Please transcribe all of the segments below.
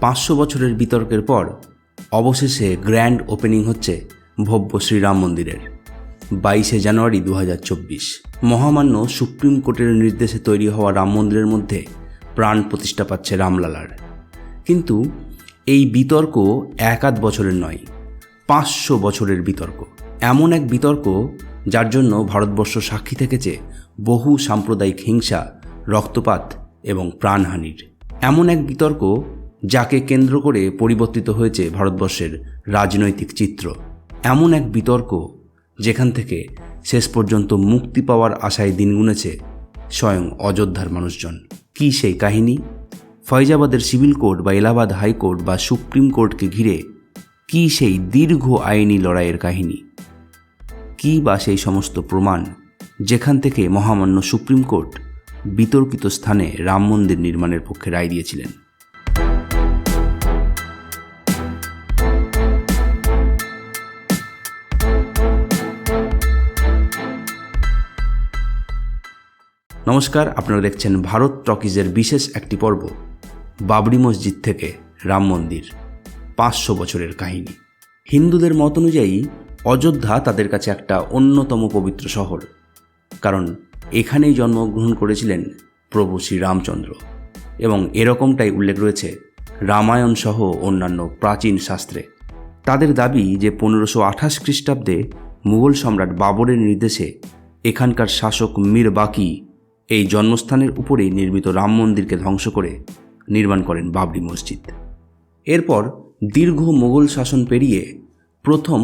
পাঁচশো বছরের বিতর্কের পর, অবশেষে গ্র্যান্ড ওপেনিং হচ্ছে ভব্য শ্রীরাম মন্দিরের। বাইশে জানুয়ারি দু হাজার চব্বিশ, মহামান্য সুপ্রিম কোর্টের নির্দেশে তৈরি হওয়া রাম মন্দিরের মধ্যে প্রাণ প্রতিষ্ঠা পাচ্ছে রামলালার। কিন্তু এই বিতর্ক এক আধ বছরের নয়, পাঁচশো বছরের বিতর্ক। এমন এক বিতর্ক যার জন্য ভারতবর্ষ সাক্ষী থেকেছে বহু সাম্প্রদায়িক হিংসা, রক্তপাত এবং প্রাণহানির। এমন এক বিতর্ক যাকে কেন্দ্র করে পরিবর্তিত হয়েছে ভারতবর্ষের রাজনৈতিক চিত্র। এমন এক বিতর্ক যেখান থেকে শেষ পর্যন্ত মুক্তি পাওয়ার আশায় দিন গুনেছে স্বয়ং অযোধ্যার মানুষজন। কি সেই কাহিনী? ফয়জাবাদের সিভিল কোর্ট বা এলাহাবাদ হাইকোর্ট বা সুপ্রিম কোর্টকে ঘিরে কি সেই দীর্ঘ আইনি লড়াইয়ের কাহিনী? কি বা সেই সমস্ত প্রমাণ যেখান থেকে মহামান্য সুপ্রিম কোর্ট বিতর্কিত স্থানে রাম মন্দির নির্মাণের পক্ষে রায় দিয়েছিলেন? নমস্কার, আপনারা দেখছেন ভারত টকিজের বিশেষ একটি পর্ব, বাবরি মসজিদ থেকে রাম মন্দির, পাঁচশো বছরের কাহিনী। হিন্দুদের মত অনুযায়ী অযোধ্যা তাদের কাছে একটা অন্যতম পবিত্র শহর, কারণ এখানেই জন্মগ্রহণ করেছিলেন প্রভু শ্রীরামচন্দ্র এবং এরকমটাই উল্লেখ রয়েছে রামায়ণ সহ অন্যান্য প্রাচীন শাস্ত্রে। তাদের দাবি যে পনেরোশো আঠাশ খ্রিস্টাব্দে মুঘল সম্রাট বাবরের নির্দেশে এখানকার শাসক মীর বাকি এই জন্মস্থানের উপরেই নির্মিত রাম মন্দিরকে ধ্বংস করে নির্মাণ করেন বাবরি মসজিদ। এরপর দীর্ঘ মোগল শাসন পেরিয়ে প্রথম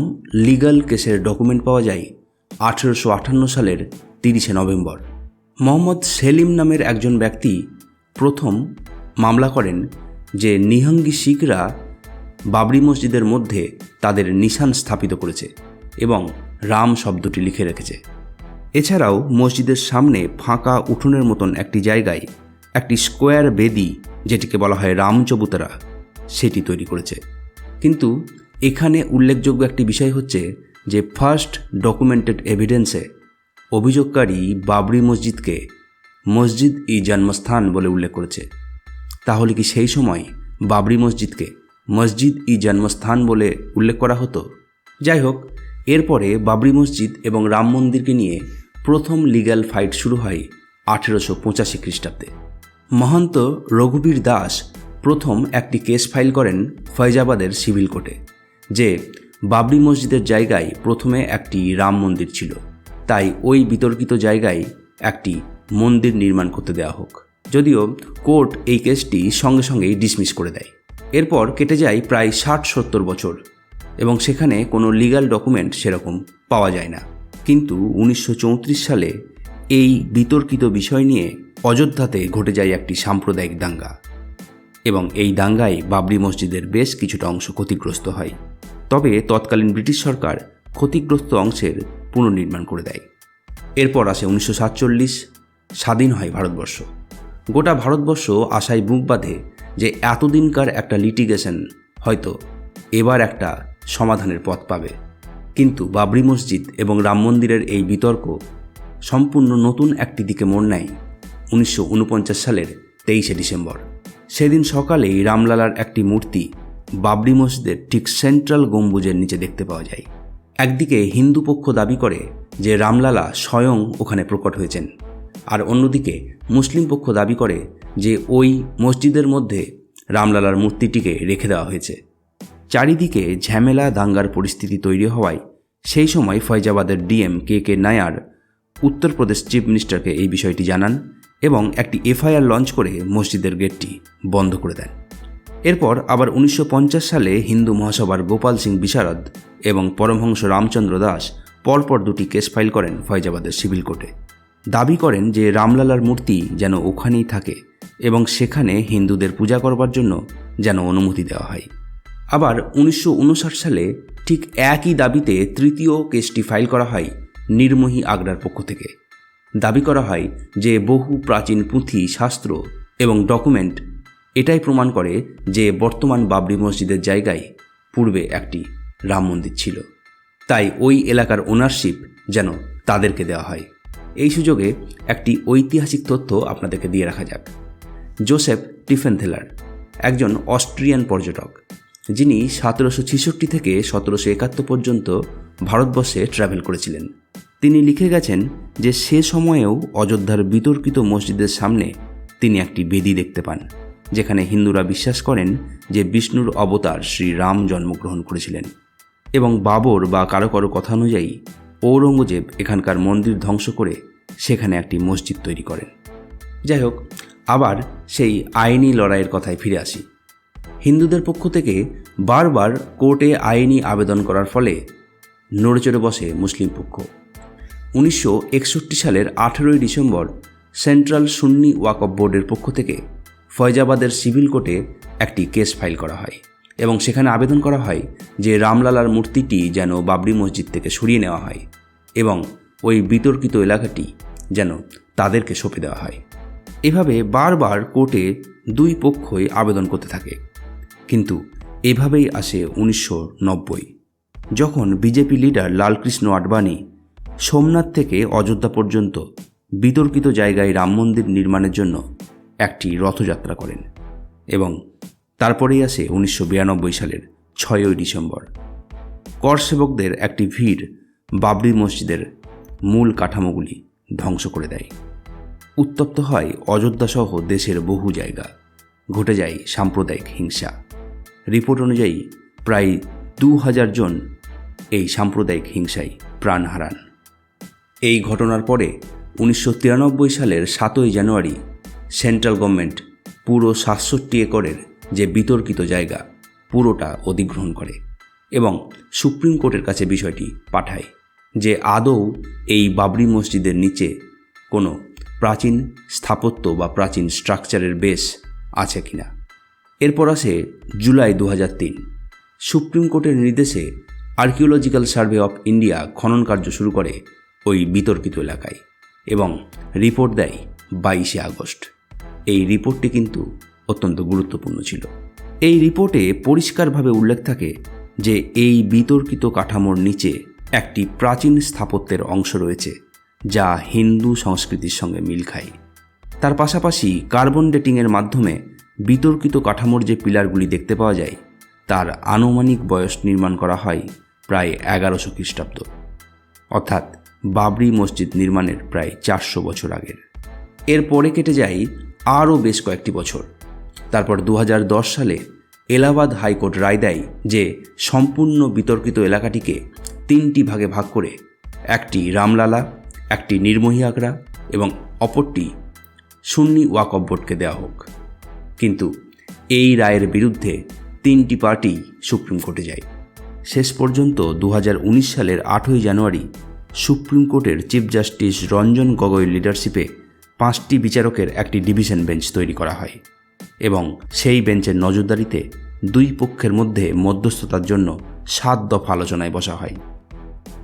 লিগাল কেসের ডকুমেন্ট পাওয়া যায় আঠেরোশো আটান্ন সালের তিরিশে নভেম্বর। মোহাম্মদ সেলিম নামের একজন ব্যক্তি প্রথম মামলা করেন যে নিহঙ্গি শিখরা বাবরি মসজিদের মধ্যে তাদের নিশান স্থাপিত করেছে এবং রাম শব্দটি লিখে রেখেছে। এছাড়াও মসজিদের সামনে ফাঁকা উঠোনের মতন একটি জায়গায় একটি স্কোয়ার বেদি, যেটিকে বলা হয় রামচবুতরা, সেটি তৈরি করেছে। কিন্তু এখানে উল্লেখযোগ্য একটি বিষয় হচ্ছে যে ফার্স্ট ডকুমেন্টেড এভিডেন্সে অভিযোগকারী বাবরি মসজিদকে মসজিদ ই জন্মস্থান বলে উল্লেখ করেছে। তাহলে কি সেই সময় বাবরি মসজিদকে মসজিদ ই জন্মস্থান বলে উল্লেখ করা হতো? যাই হোক, এরপরে বাবরি মসজিদ এবং রাম মন্দিরকে নিয়ে প্রথম লিগ্যাল ফাইট শুরু হয় আঠেরোশো পঁচাশি খ্রিস্টাব্দে। মহন্ত রঘুবীর দাস প্রথম একটি কেস ফাইল করেন ফয়জাবাদের সিভিল কোর্টে যে বাবরি মসজিদের জায়গায় প্রথমে একটি রাম মন্দির ছিল। তাই ওই বিতর্কিত জায়গায় একটি মন্দির নির্মাণ করতে দেওয়া হোক। যদিও কোর্ট এই কেসটি সঙ্গে সঙ্গেই ডিসমিস করে দেয়। এরপর কেটে যায় প্রায় ষাট সত্তর বছর এবং সেখানে কোনো লিগ্যাল ডকুমেন্ট সেরকম পাওয়া যায় না। কিন্তু উনিশশো চৌত্রিশ সালে এই বিতর্কিত বিষয় নিয়ে অযোধ্যাতে ঘটে যায় একটি সাম্প্রদায়িক দাঙ্গা। এবং এই দাঙ্গায় বাবরি মসজিদের বেশ কিছুটা অংশ ক্ষতিগ্রস্ত হয়। তবে তৎকালীন ব্রিটিশ সরকার ক্ষতিগ্রস্ত অংশের পুনর্নির্মাণ করে দেয়। এরপর আসে উনিশশো সাতচল্লিশ, স্বাধীন হয় ভারতবর্ষ। গোটা ভারতবর্ষ আশায় বুক বাঁধে যে এতদিনকার একটা লিটিগেশন হয়তো এবার একটা সমাধানের পথ পাবে। কিন্তু বাবরি মসজিদ এবং রাম মন্দিরের এই বিতর্ক সম্পূর্ণ নতুন একটি দিকে মোড় নেয় উনিশশো ঊনপঞ্চাশ সালের তেইশে ডিসেম্বর। সেদিন সকালেই রামলালার একটি মূর্তি বাবরি মসজিদের ঠিক সেন্ট্রাল গম্বুজের নিচে দেখতে পাওয়া যায়। একদিকে হিন্দু পক্ষ দাবি করে যে রামলালা স্বয়ং ওখানে প্রকট হয়েছেন আর অন্যদিকে মুসলিম পক্ষ দাবি করে যে ওই মসজিদের মধ্যে রামলালার মূর্তিটিকে রেখে দেওয়া হয়েছে। চারিদিকে ঝামেলা, দাঙ্গার পরিস্থিতি তৈরি হওয়ায় সেই সময় ফয়জাবাদের DM K K Nair Uttar Pradesh chief মিনিস্টারকে এই বিষয়টি জানান এবং একটি এফআইআর লঞ্চ করে মসজিদের গেটটি বন্ধ করে দেন। এরপর আবার উনিশশো পঞ্চাশ সালে হিন্দু মহাসভার গোপাল সিং বিশারদ এবং পরমহংস রামচন্দ্র দাস পরপর দুটি কেস ফাইল করেন ফয়জাবাদের সিভিল কোর্টে। দাবি করেন যে রামলালার মূর্তি যেন ওখানেই থাকে এবং সেখানে হিন্দুদের পূজা করবার জন্য যেন অনুমতি দেওয়া হয়। আবার উনিশশো উনষাট সালে ঠিক একই দাবিতে তৃতীয় কেসটি ফাইল করা হয় নির্মোহী আগ্রার পক্ষ থেকে। দাবি করা হয় যে বহু প্রাচীন পুঁথি, শাস্ত্র এবং ডকুমেন্ট এটাই প্রমাণ করে যে বর্তমান বাবরি মসজিদের জায়গায় পূর্বে একটি রাম মন্দির ছিল। তাই ওই এলাকার ওনারশিপ যেন তাদেরকে দেওয়া হয়। এই সুযোগে একটি ঐতিহাসিক তথ্য আপনাদেরকে দিয়ে রাখা যাক। জোসেফ টিফেনথেলার, একজন অস্ট্রিয়ান পর্যটক। যিনি সতেরোশো ছেষট্টি থেকে সতেরোশো একাত্তর পর্যন্ত ভারতবর্ষে ট্রাভেল করেছিলেন। তিনি লিখে গেছেন যে সে সময়েও অযোধ্যার বিতর্কিত মসজিদের সামনে তিনি একটি বেদি দেখতে পান, যেখানে হিন্দুরা বিশ্বাস করেন যে বিষ্ণুর অবতার শ্রী রাম জন্মগ্রহণ করেছিলেন এবং বাবর বা কারও কারও কথা অনুযায়ী ঔরঙ্গজেব এখানকার মন্দির ধ্বংস করে সেখানে একটি মসজিদ তৈরি করেন। যাই হোক, আবার সেই আইনি লড়াইয়ের কথায় ফিরে আসি। হিন্দুদের পক্ষ থেকে বারবার কোর্টে আইনি আবেদন করার ফলে নড়েচড়ে বসে মুসলিম পক্ষ। উনিশশো একষট্টি সালের আঠেরোই ডিসেম্বর সেন্ট্রাল সুন্নি ওয়াকফ বোর্ডের পক্ষ থেকে ফয়জাবাদের সিভিল কোর্টে একটি কেস ফাইল করা হয় এবং সেখানে আবেদন করা হয় যে রামলালার মূর্তিটি যেন বাবরি মসজিদ থেকে সরিয়ে নেওয়া হয় এবং ওই বিতর্কিত এলাকাটি যেন তাদেরকে সঁপে দেওয়া হয়। এভাবে বারবার কোর্টে দুই পক্ষই আবেদন করতে থাকে। কিন্তু এভাবেই আসে উনিশশো নব্বই। যখন বিজেপি লিডার লালকৃষ্ণ আডবাণী সোমনাথ থেকে অযোধ্যা পর্যন্ত বিতর্কিত জায়গায় রাম মন্দির নির্মাণের জন্য একটি রথযাত্রা করেন এবং তারপরেই আসে উনিশশো বিরানব্বই সালের ছয়ই ডিসেম্বর। কর সেবকদের একটি ভিড় বাবরি মসজিদের মূল কাঠামোগুলি ধ্বংস করে দেয়। উত্তপ্ত হয় অযোধ্যাসহ দেশের বহু জায়গা। ঘটে যায় সাম্প্রদায়িক হিংসা। রিপোর্ট অনুযায়ী প্রায় দু হাজার জন এই সাম্প্রদায়িক হিংসায় প্রাণ হারান। এই ঘটনার পরে উনিশশো তিরানব্বই সালের সাতই জানুয়ারি সেন্ট্রাল গভর্নমেন্ট পুরো সাতষট্টি একরের যে বিতর্কিত জায়গা, পুরোটা অধিগ্রহণ করে এবং সুপ্রিম কোর্টের কাছে বিষয়টি পাঠায় যে আদৌ এই বাবরি মসজিদের নিচে কোনো প্রাচীন স্থাপত্য বা প্রাচীন স্ট্রাকচারের বেস আছে কিনা। এরপর আসে জুলাই দু হাজার তিন। সুপ্রিম কোর্টের নির্দেশে আর্কিওলজিক্যাল সার্ভে অফ ইন্ডিয়া খনন কার্য শুরু করে ওই বিতর্কিত এলাকায় এবং রিপোর্ট দেয় বাইশে আগস্ট। এই রিপোর্টটি কিন্তু অত্যন্ত গুরুত্বপূর্ণ ছিল। এই রিপোর্টে পরিষ্কারভাবে উল্লেখ থাকে যে এই বিতর্কিত কাঠামোর নিচে একটি প্রাচীন স্থাপত্যের অংশ রয়েছে যা হিন্দু সংস্কৃতির সঙ্গে মিল খায়। তার পাশাপাশি কার্বন ডেটিংয়ের মাধ্যমে বিতর্কিত কাঠামোর যে পিলারগুলি দেখতে পাওয়া যায়, তার আনুমানিক বয়স নির্মাণ করা হয় প্রায় এগারোশো খ্রিস্টাব্দ। অর্থাৎ বাবরি মসজিদ নির্মাণের প্রায় চারশো বছর আগের। এরপরে কেটে যায় আরও বেশ কয়েকটি বছর। তারপর দু হাজার দশ সালে এলাহাবাদ হাইকোর্ট রায় দেয় যে সম্পূর্ণ বিতর্কিত এলাকাটিকে তিনটি ভাগে ভাগ করে একটি রামলালা, একটি নির্মোহী আগ্রা এবং অপরটি সুন্নি ওয়াকফ বোর্ডকে দেওয়া হোক। কিন্তু এই রায়ের বিরুদ্ধে তিনটি পার্টি সুপ্রিম কোর্টে যায়। শেষ পর্যন্ত দু হাজার উনিশ সালের আটই জানুয়ারি সুপ্রিম কোর্টের চিফ জাস্টিস রঞ্জন গগৈ লিডারশিপে পাঁচটি বিচারকের একটি ডিভিশন বেঞ্চ তৈরি করা হয় এবং সেই বেঞ্চের নজরদারিতে দুই পক্ষের মধ্যে মধ্যস্থতার জন্য সাত দফা আলোচনায় বসা হয়।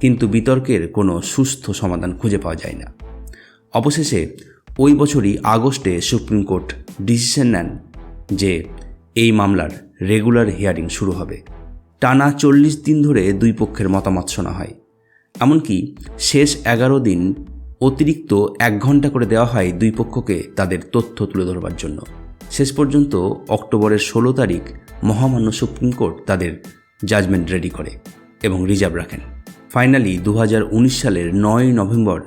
কিন্তু বিতর্কের কোনো সুস্থ সমাধান খুঁজে পাওয়া যায় না। অবশেষে ওই বছরই আগস্টে সুপ্রিম কোর্ট ডিসিশন নেন যে এই মামলার রেগুলার হিয়ারিং শুরু হবে। টানা চল্লিশ দিন ধরে দুই পক্ষের মতামত শোনা হয়। এমনকি শেষ এগারো দিন অতিরিক্ত এক ঘণ্টা করে দেওয়া হয় দুই পক্ষকে তাদের তথ্য তুলে ধরবার জন্য। শেষ পর্যন্ত অক্টোবরের ষোলো তারিখ মহামান্য সুপ্রিম কোর্ট তাদের জাজমেন্ট রেডি করে এবং রিজার্ভ রাখেন। ফাইনালি দু হাজার উনিশ সালের নয় নভেম্বর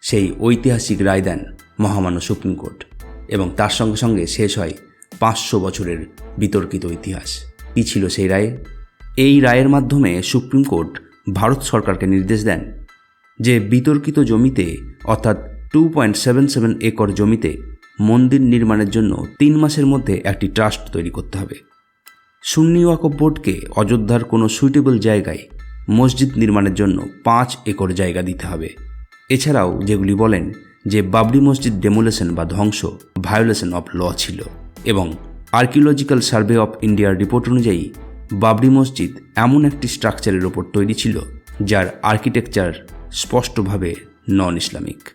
সেই ঐতিহাসিক রায় দেন মহামান্য সুপ্রিম কোর্ট এবং তার সঙ্গে সঙ্গে শেষ হয় পাঁচশো বছরের বিতর্কিত ইতিহাস। কী ছিল সেই রায়ে? এই রায়ের মাধ্যমে সুপ্রিম কোর্ট ভারত সরকারকে নির্দেশ দেন যে বিতর্কিত জমিতে, অর্থাৎ two point seven seven acre জমিতে মন্দির নির্মাণের জন্য তিন মাসের মধ্যে একটি ট্রাস্ট তৈরি করতে হবে। সুন্নি ওয়াকফ বোর্ডকে অযোধ্যার কোনো সুইটেবল জায়গায় মসজিদ নির্মাণের জন্য পাঁচ একর জায়গা দিতে হবে। এছাড়াও যেগুলি বলেন যে বাবরি মসজিদ ডেমোলেশন বা ধ্বংস ভায়োলেশন অফ ল ছিল এবং আর্কিওলজিক্যাল সার্ভে অফ ইন্ডিয়ার রিপোর্ট অনুযায়ী বাবরি মসজিদ এমন একটি স্ট্রাকচারের ওপর তৈরি ছিল যার আর্কিটেকচার স্পষ্টভাবে নন ইসলামিক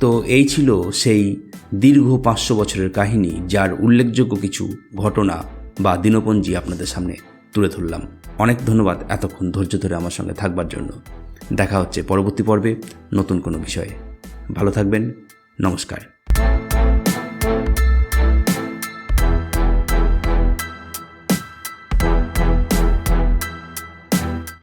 তো এই ছিল সেই দীর্ঘ পাঁচশো বছরের কাহিনী যার উল্লেখযোগ্য কিছু ঘটনা বা দিনপঞ্জি আপনাদের সামনে তুলে ধরলাম। অনেক ধন্যবাদ এতক্ষণ ধৈর্য ধরে আমার সঙ্গে থাকবার জন্য। দেখা হচ্ছে পরবর্তী পর্বে নতুন কোনো বিষয়ে। ভালো থাকবেন নমস্কার।